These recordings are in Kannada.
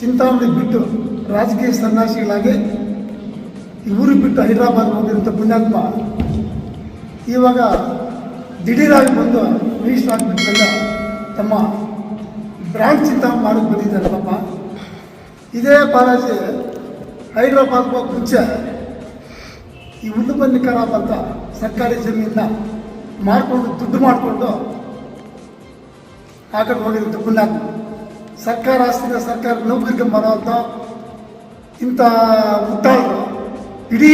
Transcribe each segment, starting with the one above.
ಚಿಂತಾಮಣಿ ಬಿಟ್ಟು ರಾಜಕೀಯ ಸನ್ಯಾಸಿಗಳಾಗಿ ಊರಿಗೆ ಬಿಟ್ಟು ಹೈದರಾಬಾದ್ ಹೋಗಿರುವಂಥ ಪುಣ್ಯಾತ್ಮ ಇವಾಗ ದಿಢೀರಾಗಿ ಬಂದು ಮಿನಿಸ್ಟರ್ ಆಗಿಬಿಟ್ಟೆಲ್ಲ ತಮ್ಮ ಬ್ರ್ಯಾಂಡ್ ಚಿಂತಾಮಣಿ ಮಾಡೋಕ್ಕೆ ಬಂದಿದ್ದಾರೆ ಪಾಪ. ಇದೇ ಬಾಲಾಜಿ ಹೈದರಾಬಾದ್ ಹೋಗಿ ಮುಂಚೆ ಈ ಉಲ್ಲುಬನ್ನಿ ಖರಾಬ್ ಅಂತ ಸರ್ಕಾರಿ ಜಮೀನ ಮಾಡಿಕೊಂಡು ದುಡ್ಡು ಮಾಡಿಕೊಂಡು ಆ ಕಡೆ ಹೋಗಿರುತ್ತೆ ಪುಣ್ಯಾತ್ಮ. ಸರ್ಕಾರ ಆಸ್ತಿನ ಸರ್ಕಾರ ನೌಕರಿಗೆ ಬರೋಂಥ ಇಂಥ ಮುಟ್ಟಾಯಿತು ಇಡೀ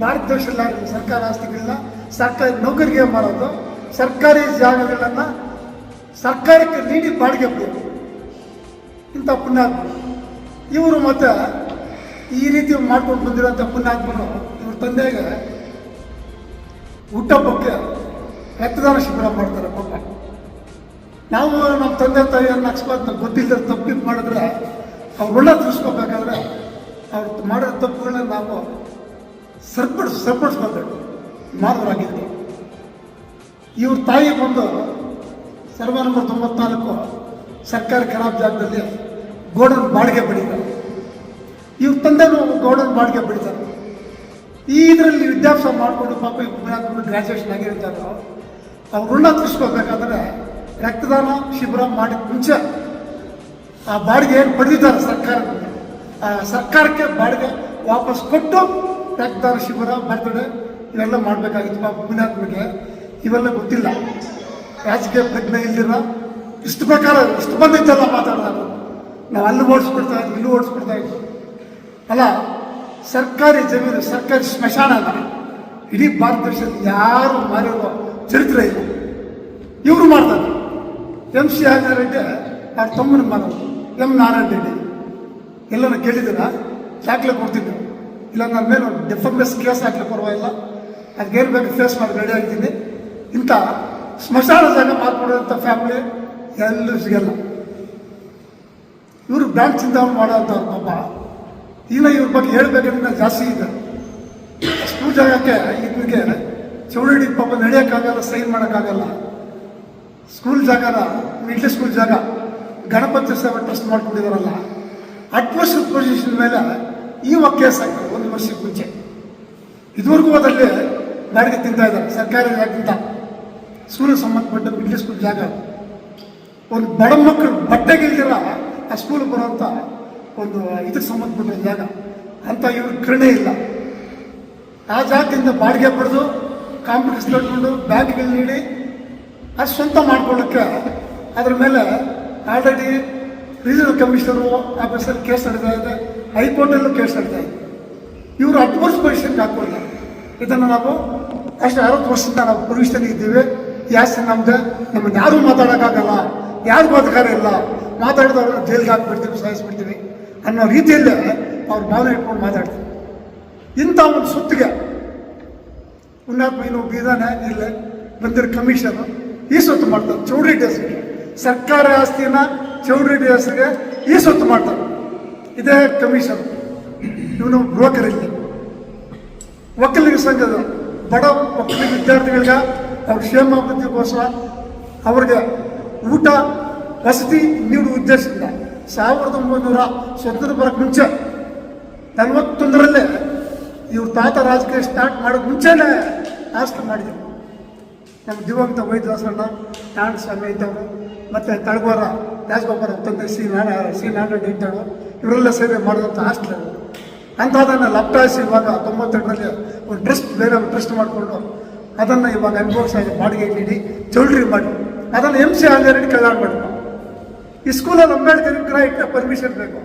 ಭಾರತ ದೇಶದಲ್ಲಿ ಸರ್ಕಾರ ಆಸ್ತಿಗಳನ್ನ ಸರ್ಕಾರ ನೌಕರಿಗೆ ಮಾಡೋದು ಸರ್ಕಾರಿ ಜಾಗಗಳನ್ನು ಸರ್ಕಾರಕ್ಕೆ ನೀಡಿ ಬಾಡಿಗೆ ಬೇಕು. ಇಂಥ ಪುಣ್ಯಾತ್ಮ. ಇವರು ಮತ್ತೆ ಈ ರೀತಿ ಮಾಡ್ಕೊಂಡು ಬಂದಿರೋಂಥ ಪುಣ್ಯಾತ್ಮರು ಇವ್ರ ತಂದೆಗೆ ಹುಟ್ಟಹಬ್ಬಕ್ಕೆ ರಕ್ತದಾನ ಶಿಬಿರ ಮಾಡ್ತಾರೆ ಪಾಪ ನಾವು ನಮ್ಮ ತಂದೆ ತಾಯಿಯನ್ನು ಅಕಸ್ಮಾತ್ ಗೊತ್ತಿಲ್ಲ ತಪ್ಪಿದ್ದು ಮಾಡಿದ್ರೆ ಅವ್ರು ಒಳ್ಳೆ ತಿಳಿಸ್ಕೋಬೇಕಾದ್ರೆ ಅವ್ರು ಮಾಡಿರೋ ತಪ್ಪುಗಳನ್ನ ನಾವು ಸರಿಪಡಿಸ್ ಸರಿಪಡಿಸ್ಕೋಬೇಕು ಮಾನವರಾಗಿದ್ದು ಇವ್ರ ತಾಯಿ ಬಂದು ಸರ್ವ ನಂಬರ್ ತೊಂಬತ್ನಾಲ್ಕು ಸರ್ಕಾರಿ ಖರಾಬ್ ಜಾಗದಲ್ಲಿ ಗೋಡನ್ ಬಾಡಿಗೆ ಬೆಳೀತಾರೆ ಇವ್ರ ತಂದೆನೂ ಗೋಡನ್ ಬಾಡಿಗೆ ಬೆಳೀತಾರೆ ಈ ಇದರಲ್ಲಿ ವಿದ್ಯಾಭ್ಯಾಸ ಮಾಡಿಕೊಂಡು ಪಾಪ ಗ್ರ್ಯಾಜುಯೇಷನ್ ಆಗಿರ್ತಾರೋ ಅವ್ರು ಋಣ ತೀರ್ಸ್ಕೋಬೇಕಾದ್ರೆ ರಕ್ತದಾನ ಶಿಬಿರ ಮಾಡಿದ ಮುಂಚೆ ಆ ಬಾಡಿಗೆ ಏನು ಪಡೆದಿದ್ದಾರೆ ಸರ್ಕಾರ? ಆ ಸರ್ಕಾರಕ್ಕೆ ಬಾಡಿಗೆ ವಾಪಸ್ ಕೊಟ್ಟು ರಕ್ತದಾನ ಶಿಬಿರ ಬರ್ತಡೆ ಇವೆಲ್ಲ ಮಾಡಬೇಕಾಗಿತ್ತು. ಪಾಪ ಪುಣ್ಯಾತ್ಮಗೆ ಇವೆಲ್ಲ ಗೊತ್ತಿಲ್ಲ. ರಾಜಕೀಯ ಪ್ರಜ್ಞೆ ಇಲ್ಲಿರ ಇಷ್ಟು ಪ್ರಕಾರ ಇಷ್ಟು ಬಂದಿದ್ದಲ್ಲ ಮಾತಾಡೋದು ನಾವು ಅಲ್ಲಿ ಓಡಿಸ್ಬಿಡ್ತಾ ಇದ್ವಿ, ಇಲ್ಲಿ ಓಡಿಸ್ಬಿಡ್ತಾ ಇದ್ವಿ. ಅಲ್ಲ, ಸರ್ಕಾರಿ ಜಮೀನು, ಸರ್ಕಾರಿ ಸ್ಮಶಾನ ಅಲ್ಲ. ಇಡೀ ಭಾರತ ದೇಶದಲ್ಲಿ ಯಾರು ಮಾರಿರೋ ಚರಿತ್ರೆ ಇಲ್ಲ. ಇವರು ಮಾಡ್ತಾರೆ. ಎಂ ಸಿ ಅವ್ರ ತಮ್ಮನ ಮಗ ಎಂ ನಾರಾಯಣ ರೆಡ್ಡಿ ಎಲ್ಲರೂ ಕೇಳಿದ್ದೀರಾ? ದಾಖಲೆ ಕೊಡ್ತಿದ್ರು ಇಲ್ಲ ನನ್ನ ಮೇಲೆ ಒಂದು ಕೇಸ್ ಹಾಕಲಿ, ಪರವಾಗಿಲ್ಲ. ಅದಕ್ಕೇನು ಬೇಕು ಫೇಸ್ ಮಾಡಿ ರೆಡಿ ಆಗಿದ್ದೀನಿ. ಇಂಥ ಸ್ಮಶಾನ ಜಾಗ ಮಾಡ್ಕೊಡೋಂಥ ಫ್ಯಾಮಿಲಿ ಎಲ್ಲರೂ ಸಿಗಲ್ಲ ಇವರು ಬ್ಯಾಂಕ್ ಚಿಂತಾವಣೆ ಮಾಡೋಂಥ ಪಾಪ. ಈಗ ಇವ್ರ ಬಗ್ಗೆ ಹೇಳ್ಬೇಕಂದ್ರೆ ಜಾಸ್ತಿ ಇದೆ. ಸ್ಕೂಲ್ ಜಾಗಕ್ಕೆ ಇದಕ್ಕೆ ಚೌಡಿ ಪಾಪ ನಡೆಯೋಕ್ಕಾಗಲ್ಲ, ಸೈನ್ ಮಾಡೋಕ್ಕಾಗಲ್ಲ. ಸ್ಕೂಲ್ ಜಾಗನ ಮಿಡ್ಲ್ ಸ್ಕೂಲ್ ಜಾಗ, ಗಣಪತಿ ಸೇವೆ ಟ್ರಸ್ಟ್ ಮಾಡ್ಕೊಂಡಿದಾರಲ್ಲ ಅಟ್ಮೋಸ್ಫಿಯರ್ ಪೊಸಿಷನ್ ಮೇಲೆ ಈ ಕೇಸ್ ಆಗ್ತದೆ ಒಂದು ವರ್ಷಕ್ಕೆ ಮುಂಚೆ. ಇದುವರೆಗೂ ಅದರಲ್ಲಿ ಬಾಡಿಗೆ ತಿಂತಾ ಇದ್ದಾರೆ, ಸರ್ಕಾರಿ ಜಾಗದಿಂದ ಸ್ಕೂಲಿಗೆ ಸಂಬಂಧಪಟ್ಟ ಮಿಡ್ಲ್ ಸ್ಕೂಲ್ ಜಾಗ. ಒಂದು ಬಡ ಮಕ್ಕಳು ಬಟ್ಟೆಗಿಲ್ದಿರ ಆ ಸ್ಕೂಲ್ ಬರೋಂಥ ಒಂದು ಇದಕ್ಕೆ ಸಂಬಂಧಪಟ್ಟ ಜಾಗ. ಅಂತ ಇವ್ರ ಕರುಣೆ ಇಲ್ಲ. ಆ ಜಾಗದಿಂದ ಬಾಡಿಗೆ ಪಡೆದು ಕಾಂಪ್ಲೆಕ್ಸ್ ಕಟ್ಕೊಂಡು ಬ್ಯಾಂಕ್ಗಳು ನೀಡಿ ಅದು ಸ್ವಂತ ಮಾಡ್ಕೊಳ್ಳೋಕ್ಕೆ ಅದ್ರ ಮೇಲೆ ಆಲ್ರೆಡಿ ರೀಜನಲ್ ಕಮಿಷನರು ಆಫೀಸಲ್ಲಿ ಕೇಸ್ ನಡೀತಾ ಇದೆ, ಹೈಕೋರ್ಟಲ್ಲೂ ಕೇಸ್ ನಡೀತಾ ಇದೆ. ಇವರು ಅಡ್ವರ್ಸ್ ಪೊಸಿಷನ್ಗೆ ಹಾಕ್ಕೊಳ್ತಾರೆ ಇದನ್ನು ನಾವು ಅಷ್ಟು ಅರವತ್ತು ವರ್ಷದಿಂದ ನಾವು ಪೊಸಿಷನ್ ಇದ್ದೀವಿ. ಯಾಸ್ತಿ ನಮ್ದು? ನಮ್ಮನ್ನು ಯಾರೂ ಮಾತಾಡೋಕ್ಕಾಗಲ್ಲ. ಯಾರು ಅಧಿಕಾರ ಇಲ್ಲ. ಮಾತಾಡಿದವ್ರನ್ನ ಜೈಲಿಗೆ ಹಾಕ್ಬಿಡ್ತೀವಿ, ಸಾಯಿಸ್ಬಿಡ್ತೀವಿ ಅನ್ನೋ ರೀತಿಯಲ್ಲೇ ಅವ್ರ ಭಾವನೆ ಇಟ್ಕೊಂಡು ಮಾತಾಡ್ತೀವಿ ಇಂಥ ಒಂದು ಸುತ್ತಿಗೆ ಇನ್ನೊಬ್ಬ ಇದ್ದಾನೆ, ಇಲ್ಲೇ ಬಂದಿರೋ ಕಮಿಷನ್ ಈ ಸೊತ್ತು ಮಾಡ್ತಾರೆ ಚೌಡ್ರಿ ಹೆಸರಿಗೆ ಸರ್ಕಾರಿ ಆಸ್ತಿನ ಚೌಡ್ರೆಡ್ಡಿ ಹೆಸರಿಗೆ ಈ ಸೊತ್ತು ಮಾಡ್ತಾರೆ ಇದೇ ಕಮಿಷನ್ ಇವನು ಬ್ರೋಕರ್ ಇಲ್ಲಿ ಒಕ್ಕಲಿಗ ಸಂಘದ ಬಡ ಒಕ್ಕಲಿಗ ವಿದ್ಯಾರ್ಥಿಗಳಿಗೆ ಅವ್ರ ಕ್ಷೇಮಾಭಿವೃದ್ಧಿಗೋಸ್ಕರ ಅವ್ರಿಗೆ ಊಟ, ವಸತಿ ನೀಡುವ ಉದ್ದೇಶದಿಂದ ಸಾವಿರದ ಒಂಬೈನೂರ ಸ್ವತಂತ್ರ ಬರೋಕ್ಕೆ ಮುಂಚೆ ನಲವತ್ತೊಂದರಲ್ಲೇ ಇವ್ರ ತಾತ ರಾಜಕೀಯ ಸ್ಟಾರ್ಟ್ ಮಾಡೋಕ್ಕೆ ಮುಂಚೆನೇ ಆಸ್ತಿ ಮಾಡಿದ್ರು. ನಮ್ಮ ದಿವಂಗತ ವೈದ್ಯದಾಸರಣ್ಣ ನಾರಾಯಣ ಸ್ವಾಮಿ ಇದ್ದವರು, ಮತ್ತು ತಳಗೋರ ರಾಜಗೋಪಾಲ ತಂದೆ ಸಿ ನಾರಾಯಣ ಶ್ರೀ ನಾರಾಯಣ ಇದ್ದವರು, ಇವರೆಲ್ಲ ಸೇವೆ ಮಾಡಿದಂಥ ಹಾಸ್ಟೆಲ್ ಅಂಥದ್ದನ್ನು ಲಪ್ಟಾಯಿಸಿ ಇವಾಗ ತೊಂಬತ್ತೆರಡರಲ್ಲಿ ಒಂದು ಟ್ರಸ್ಟ್, ಬೇರೆ ಒಂದು ಟ್ರಸ್ಟ್ ಮಾಡಿಕೊಂಡು ಅದನ್ನು ಇವಾಗ ಅನುಭವಿಸಿ ಬಾಡಿಗೆ ನೀಡಿ, ಚೌಲ್ಟ್ರಿ ಮಾಡಿ. ಅದನ್ನು ಎಂ ಸಿ ಆಲ್ರೆಡಿ ಕಲ್ಯಾಣ ಮಾಡಿ ಈ ಸ್ಕೂಲಲ್ಲಿ ಅಂಬೇಡ್ಕರ್ ವಿಗ್ರಹ ಇಟ್ಟ ಪರ್ಮಿಷನ್ ಬೇಕು.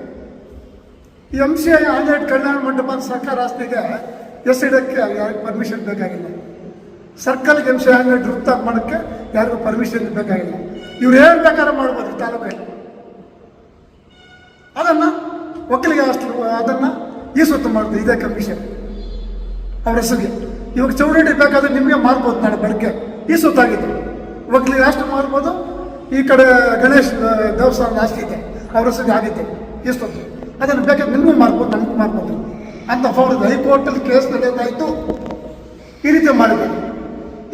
ಈ ಎಂ ಸಿ ಐ ಆಂಧ್ರ ಕಲ್ಯಾಣ ಮಂಟಪ ಸರ್ಕಾರ ಆಸ್ತಿಗೆ ಎಸ್ ಇಡಕ್ಕೆ ಪರ್ಮಿಷನ್ ಬೇಕಾಗಿಲ್ಲ. ಸರ್ಕಲ್ಗೆ ಎಂ ಹಂಗೆ ವೃತ್ತ ಮಾಡೋಕ್ಕೆ ಯಾರಿಗೂ ಪರ್ಮಿಷನ್ ಬೇಕಾಗಿಲ್ಲ. ಇವ್ರು ಏನು ಬೇಕಾದ್ರೆ ಮಾಡ್ಬೋದು ತಾಲೂಕಲ್ಲಿ. ಅದನ್ನು ಒಕ್ಕಲಿಗೆ ಆಸ್ತಿ ಅದನ್ನು ಈ ಸುತ್ತು ಮಾಡೋದು ಇದೇ ಕಮಿಷನ್ ಅವ್ರ ಹೆಸರಿಗೆ. ಇವಾಗ ಚೌಡಿ ಬೇಕಾದ್ರೆ ನಿಮಗೆ ಮಾರ್ಬೋದು ನಾಳೆ ಬೆಳಗ್ಗೆ. ಈ ಸುತ್ತಾಗಿದ್ದು ಒಕ್ಕಲಿಗೆ ಅಷ್ಟು ಮಾರ್ಬೋದು ಈ ಕಡೆ ಗಣೇಶ್ ದೇವಸ್ಥಾನ ಆಸ್ತಿ ಇದೆ. ಅವ್ರ ಹೆಸರಿಗೆ ಆಗಿದ್ದೆ ಈ ಸುತ್ತು ಅದನ್ನು ಬೇಕಾದ್ರೆ ನಿಮಗೂ ಮಾರ್ಬೋದು ನಮಗೂ ಮಾರ್ಬೋದು ಅಂತ ಅವ್ರದ್ದು ಹೈಕೋರ್ಟಲ್ಲಿ ಕೇಸ್ ನಡೆಯೋದಾಯಿತು. ಈ ರೀತಿ ಮಾಡಿದ್ರು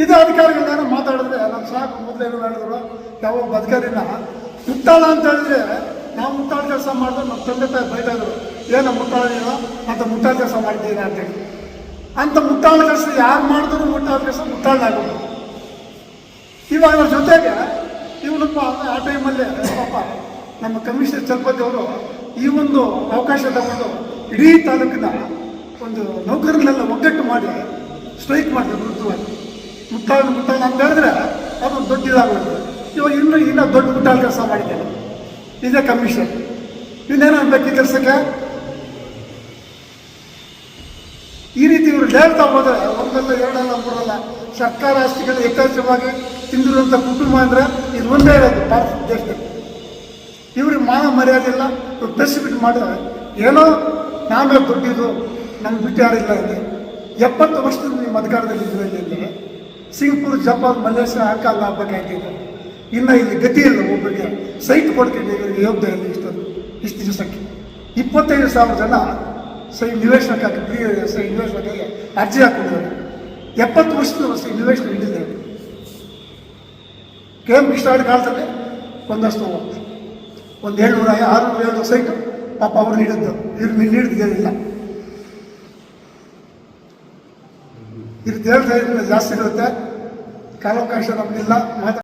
ಇದು ಅಧಿಕಾರಿಗಳನ್ನ ಮಾತಾಡಿದ್ರೆ ನಮ್ಮ ಸಾಕು ಮೊದಲೇನು ಹೇಳಿದ್ರು. ಯಾವ ಬದುಕರಿನ. ಮುಟ್ಟಾಳ ಅಂತ ಹೇಳಿದ್ರೆ, ನಾವು ಮುಟ್ಟಾಳ ಕೆಲಸ ಮಾಡಿದ್ರೆ ನಮ್ಮ ತಂದೆ ತಾಯಿ ಬೈತಾ ಇದ್ರು ಏನೋ ನೀನು? ಅಂತ ಮುಟ್ಟಾಳ ಕೆಲಸ ಮಾಡಿದ್ದೀರಾ ಅಂತೇಳಿ ಅಂತ ಮುಟ್ಟಾಳ ಕೆಲಸ ಯಾರು ಮಾಡಿದ್ರು ಮುಟ್ಟಾಳ ಕೆಲಸ ಮುಟ್ಟಾಳಾಗೋದು ಇವಾಗ ಜೊತೆಗೆ ಇವನಪ್ಪ ಆ ಟೈಮಲ್ಲಿ ಪಾಪ, ನಮ್ಮ ಕಮಿಷನರ್ ಚಲಪತಿ ಅವರು ಈ ಒಂದು ಅವಕಾಶ ತಗೊಂಡು ಇಡೀ ತಾಲೂಕಿನ ಒಂದು ನೌಕರನ್ನೆಲ್ಲ ಒಗ್ಗಟ್ಟು ಮಾಡಿ, ಸ್ಟ್ರೈಕ್ ಮಾಡಿದ್ರು ವಿರುದ್ಧವಾಗಿ ಮುಟ್ಟಾಳ ಮುಟ್ಟಾಳ ಅಂತ ಹೇಳಿದ್ರೆ ಅದು ದೊಡ್ಡ ಇದಾಗೋದು ಇವಾಗ ಇನ್ನೂ ಇನ್ನೂ ದೊಡ್ಡ ಮುಟ್ಟಾಳ ಕೆಲಸ ಮಾಡಿದ್ದೇನೆ ಇದೇ ಕಮಿಷನ್ ಇನ್ನೇನು ಅನ್ಬೇಕು ಕೆಲಸಕ್ಕೆ? ಈ ರೀತಿ ಇವರು ಹೇಳ್ತಾ ಹೋದ್ರೆ ಒಂದಲ್ಲ, ಎರಡಲ್ಲ, ಮೂರಲ್ಲ, ಸರ್ಕಾರ ಆಸ್ತಿಗಳು ಯಥೇಚ್ಛವಾಗಿ ತಿಂದಿರುವಂಥ ಕುಟುಂಬ ಅಂದ್ರೆ ಇದು ಒಂದೇ ಇರೋದು ಭಾರತ ದೇಶದಲ್ಲಿ. ಇವ್ರಿಗೆ ಮಾನ ಮರ್ಯಾದೆ ಇಲ್ಲ, ಇವ್ರು ಪ್ರೆಸ್ ಬಿಟ್ಟು ಮಾಡಿದ್ರೆ ಏನೋ ನಾವೇ ದುಡ್ಡಿದ್ದು, ನಂಗೆ ಬಿಟ್ಟು ಯಾರಿಲ್ಲ ಇಲ್ಲಿ ಎಪ್ಪತ್ತು ವರ್ಷದಿಂದ ನೀವು ಅಧಿಕಾರದಲ್ಲಿ ಇದ್ರಲ್ಲಿ ಸಿಂಗ್ಪುರ್, ಜಪಾನ್, ಮಲೇಷ್ಯಾ, ಹಾಕಲ್ಲ ಹಬ್ಬಕ್ಕಾಯ್ತಿದೆ ಇನ್ನು ಇಲ್ಲಿ ಗತಿ ಇಲ್ಲ ಒಬ್ಬರಿಗೆ ಸೈಟ್ ಕೊಡ್ತೀನಿ ಇವರಿಗೆ ಯೋಗ್ಯ ಇಲ್ಲ ಇಷ್ಟೊಂದು ಇಷ್ಟು ದಿವಸಕ್ಕೆ. ಇಪ್ಪತ್ತೈದು ಸಾವಿರ ಜನ ಸೈ ನಿವೇಶನಕ್ಕಾಗಿ ಪ್ರಿಯ ಸೈ ನಿವೇಶನಕ್ಕಾಗಿ ಅರ್ಜಿ ಹಾಕೊಂಡಿದ್ದಾರೆ. ಎಪ್ಪತ್ತು ವರ್ಷದ ಸೈ ನಿವೇಶನ ಹಿಡಿದಿದೆ ಕೆ ಎಂ ಕೃಷ್ಣ ಕಾಲದಲ್ಲಿ ಒಂದಷ್ಟು ಒಂದು ಏಳ್ನೂರ, ಆರುನೂರ, ಏಳ್ನೂರು ಸೈಟು ಪಾಪ ಅವ್ರು ನೀಡಿದ್ದು. ಇವ್ರು ನೀಡಿದ್ದೇನಿಲ್ಲ ಇದು ಹೇಳ್ತಾ ಇದ್ರೆ ಜಾಸ್ತಿ ಇರುತ್ತೆ. ಕಾಲಾವಕಾಶ ನಮಗಿಲ್ಲ ಮಾತಾ